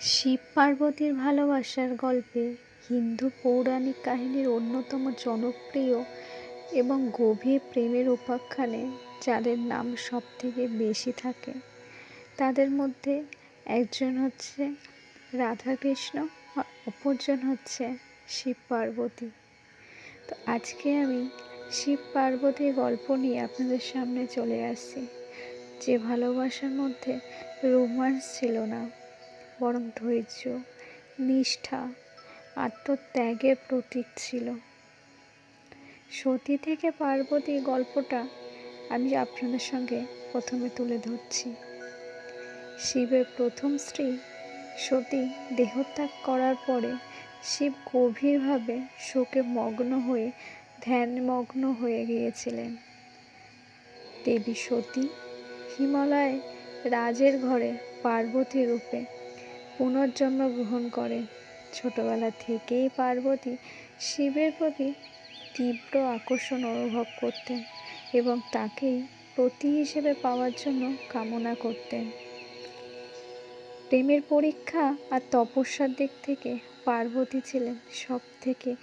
শিব পার্বতীর ভালোবাসার গল্পে হিন্দু পৌরাণিক কাহিনীর অন্যতম জনপ্রিয় এবং গভীর প্রেমের উপাখ্যানে যাদের নাম সব থেকে বেশি থাকে, তাদের মধ্যে একজন হচ্ছে রাধাকৃষ্ণ আর অপরজন হচ্ছে শিব পার্বতী। তো আজকে আমি শিব পার্বতীর গল্প নিয়ে আপনাদের সামনে চলে আসছি। যে ভালোবাসার মধ্যে রোমান্স ছিল না বরং ধৈর্য, নিষ্ঠা, আত্মত্যাগের প্রতীক ছিল। সতী থেকে পার্বতী গল্পটা আমি আপনাদের সঙ্গে প্রথমে তুলে ধরছি। শিবের প্রথম স্ত্রী সতী দেহত্যাগ করার পরে শিব গভীরভাবে শোকে মগ্ন হয়ে ধ্যানমগ্ন হয়ে গিয়েছিলেন। দেবী সতী হিমালয়ে রাজের ঘরে পার্বতী রূপে পুনর্জন্ম গ্রহণ করেন ছোটবেলা থেকেই পার্বতী শিবের প্রতি তীব্র আকর্ষণ অনুভব করতেন এবং তাকেই প্রতি হিসেবে পাওয়ার জন্য কামনা করতেন। প্রেমের পরীক্ষা আর তপস্যার দিক থেকে পার্বতী ছিলেন সব থেকে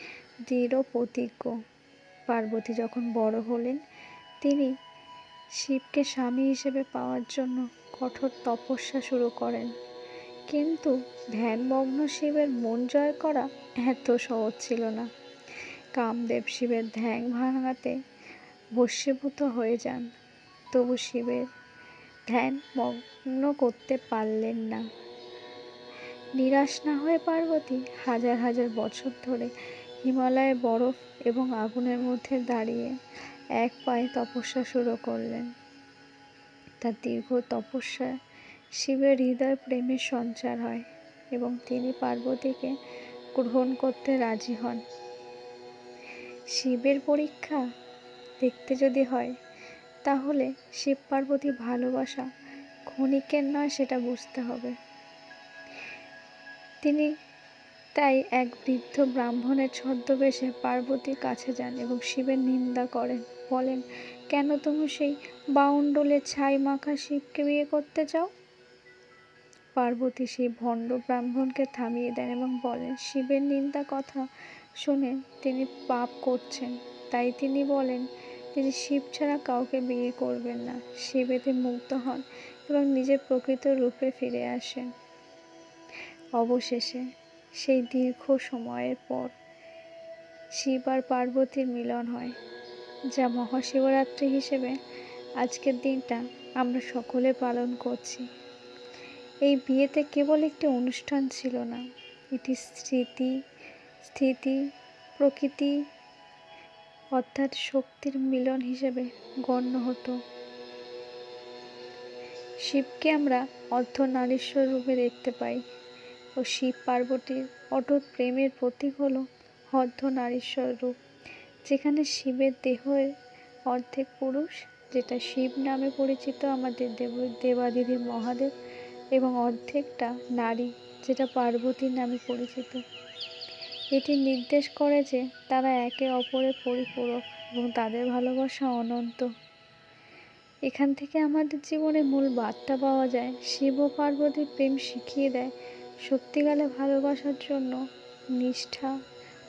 দৃঢ় প্রতিজ্ঞ। পার্বতী যখন বড় হলেন, তিনি শিবকে স্বামী হিসেবে পাওয়ার জন্য কঠোর তপস্যা শুরু করেন। কিন্তু ধ্যানমগ্ন শিবের মন জয় করা এত সহজ ছিল না। কামদেব শিবের ধ্যান ভাঙাতে বশীভূত হয়ে যান, তবু শিবের ধ্যান মগ্ন করতে পারলেন না। নিরাশ না হয়ে পার্বতী হাজার হাজার বছর ধরে হিমালয়ে বরফ এবং আগুনের মধ্যে দাঁড়িয়ে এক পায়ে তপস্যা শুরু করলেন। তার দীর্ঘ তপস্যায় শিবের হৃদয় প্রেমের সঞ্চার হয় এবং তিনি পার্বতীকে গ্রহণ করতে রাজি হন। শিবের পরীক্ষা দেখতে যদি হয়, তাহলে শিব পার্বতী ভালোবাসা ক্ষণিকের নয়, সেটা বুঝতে হবে। তিনি তাই এক বৃদ্ধ ব্রাহ্মণের ছদ্মবেশে পার্বতীর কাছে যান এবং শিবের নিন্দা করেন, বলেন, কেন তুমি সেই বাউন্ডলে ছাই মাখা শিবকে বিয়ে করতে চাও? পার্বতী সেই ভণ্ড ব্রাহ্মণকে থামিয়ে দেন এবং বলেন, শিবের নিন্দা কথা শুনে তিনি পাপ করছেন। তাই তিনি বলেন, তিনি শিব ছাড়া কাউকে বিয়ে করবেন না। শিবেতে মুগ্ধ হন এবং নিজের প্রকৃত রূপে ফিরে আসেন। অবশেষে সেই দীর্ঘ সময়ের পর শিব আর পার্বতীর মিলন হয়, যা মহাশিবরাত্রি হিসেবে আজকের দিনটা আমরা সকলে পালন করছি। এই বিয়েতে কেবল একটি অনুষ্ঠান ছিল না, এটি স্মৃতি, স্থিতি, প্রকৃতি অর্থাৎ শক্তির মিলন হিসেবে গণ্য হতো। শিবকে আমরা অর্ধনারীশ্বর রূপে দেখতে পাই ও শিব পার্বতীর অটুট প্রেমের প্রতীক হল অর্ধনারীশ্বর রূপ, যেখানে শিবের দেহের অর্ধেক পুরুষ, যেটা শিব নামে পরিচিত আমাদের দেব দেবাদিদি মহাদেব এবং অর্ধেকটা নারী, যেটা পার্বতীর নামে পরিচিত। এটি নির্দেশ করে যে তারা একে অপরের পরিপূরক এবং তাদের ভালোবাসা অনন্ত। এখান থেকে আমাদের জীবনে মূল বার্তা পাওয়া যায়, শিব পার্বতীর প্রেম শিখিয়ে দেয় সত্যিকালে ভালোবাসার জন্য নিষ্ঠা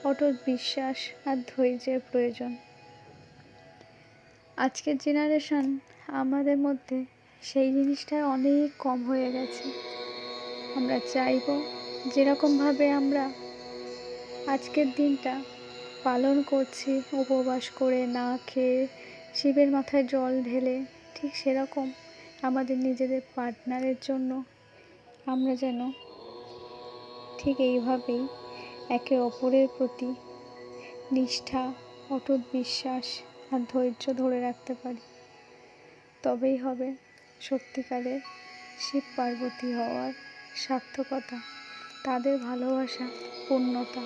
অটুট বিশ্বাস আর ধৈর্যের প্রয়োজন। আজকের জেনারেশন আমাদের মধ্যে সেই জিনিসটা অনেক কম হয়ে গেছে। আমরা চাইব যেরকমভাবে আমরা আজকের দিনটা পালন করছি, উপবাস করে না খেয়ে শিবের মাথায় জল ঢেলে ঠিক সেরকম আমাদের নিজেদের পার্টনারের জন্য আমরা যেন ঠিক এইভাবেই একে অপরের প্রতি নিষ্ঠা, অটুট বিশ্বাস আর ধৈর্য ধরে রাখতে পারি। তবেই হবে। সত্যিকারের শিব পার্বতী হওয়ার সার্থকতা তাদের ভালোবাসা পূর্ণতা